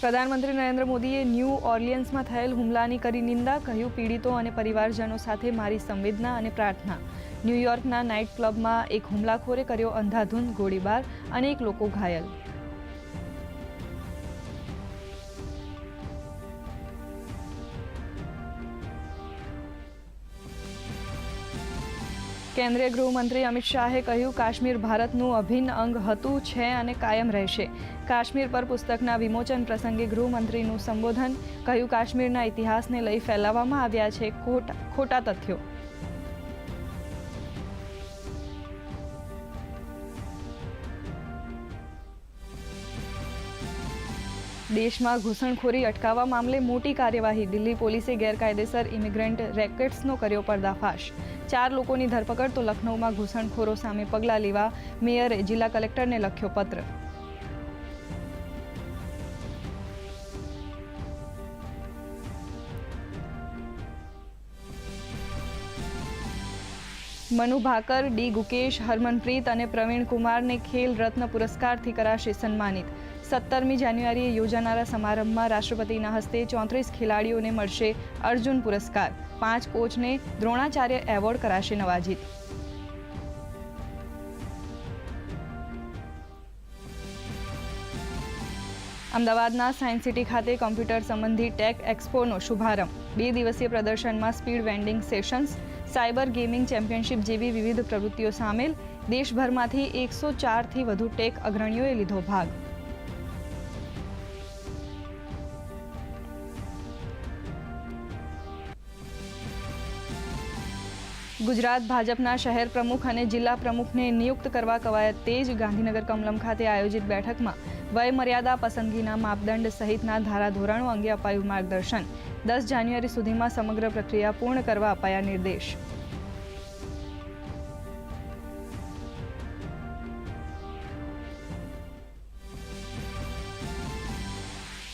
પ્રધાનમંત્રી નરેન્દ્ર મોદીએ ન્યૂ ઓર્લિયન્સમાં થયેલ હુમલાની કરી નિંદા, કહ્યું, પીડિતો અને પરિવારજનો સાથે મારી સંવેદના અને પ્રાર્થના. ન્યૂયોર્કના નાઇટ ક્લબમાં એક હુમલાખોરે કર્યો અંધાધૂંધ, ગોળીબાર અનેક લોકો ઘાયલ. કેન્દ્રીય ગૃહમંત્રી અમિત શાહે કહ્યું, કાશ્મીર ભારતનું અભિન્ન અંગ હતું, છે અને કાયમ રહેશે. કાશ્મીર પર પુસ્તકના વિમોચન પ્રસંગે ગૃહમંત્રીનું સંબોધન, કહ્યું, કાશ્મીરના ઇતિહાસને લઈ ફેલાવવામાં આવ્યા છે ખોટા ખોટા તથ્યો. દેશમાં ઘૂસણખોરી અટકાવવા મામલે મોટી કાર્યવાહી. દિલ્હી પોલીસે ગેરકાયદેસર ઇમિગ્રન્ટ રેકેટ્સનો કર્યો પર્દાફાશ. ચાર લોકોની ધરપકડ તો લખનૌમાં ઘૂસણખોરો સામે પગલાં લેવા મેયરે જિલ્લા કલેક્ટરને લખ્યો પત્ર. મનુ ભાકર, ડી ગુકેશ, હરમનપ્રીત અને પ્રવીણ કુમારને ખેલ રત્ન પુરસ્કારથી કરાશે સન્માનિત. સત્તરમી જાન્યુઆરીએ યોજાનારા સમારંભમાં રાષ્ટ્રપતિના હસ્તે ચોત્રીસ ખેલાડીઓને મળશે અર્જુન પુરસ્કાર. પાંચ કોચને દ્રોણાચાર્ય એવોર્ડ કરાશે નવાજીત. અમદાવાદના સાયન્સ સિટી ખાતે કોમ્પ્યુટર સંબંધી ટેક એક્સપોનો શુભારંભ. બે દિવસીય પ્રદર્શનમાં speed vending sessions, cyber gaming championship જેવી વિવિધ પ્રવૃત્તિઓ સામેલ. દેશભરમાંથી એકસો ચારથી વધુ ટેક અગ્રણીઓએ લીધો ભાગ. ગુજરાત ભાજપના શહેર પ્રમુખ અને જિલ્લા પ્રમુખને નિયુક્ત કરવા કવાયત તેજ ગાંધીનગર કમલમ ખાતે આયોજિત બેઠકમાં વયમર્યાદા પસંદગીના માપદંડ સહિતના ધારાધોરણો અંગે અપાયું માર્ગદર્શન. દસ જાન્યુઆરી સુધીમાં સમગ્ર પ્રક્રિયા પૂર્ણ કરવા અપાયા નિર્દેશ.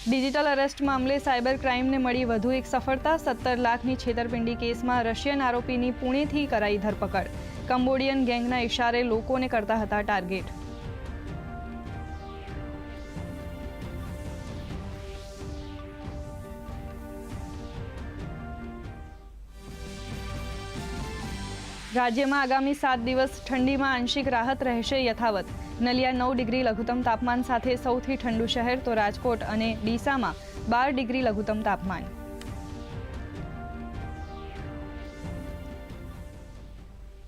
ડિજિટલ અરેસ્ટ મામલે સાયબર ક્રાઇમને મળી વધુ એક સફળતા. સત્તર લાખની છેતરપિંડી કેસમાં રશિયન આરોપીની પુણેથી કરાઈ ધરપકડ. કંબોડિયન ગેંગના ઇશારે લોકોને કરતા હતા ટાર્ગેટ. રાજ્યમાં આગામી સાત દિવસ ઠંડીમાં આંશિક રાહત રહેશે યથાવત. નલિયા નવ ડિગ્રી લઘુત્તમ તાપમાન સાથે સૌથી ઠંડુ શહેર તો રાજકોટ અને ડીસામાં બાર ડિગ્રી લઘુત્તમ તાપમાન.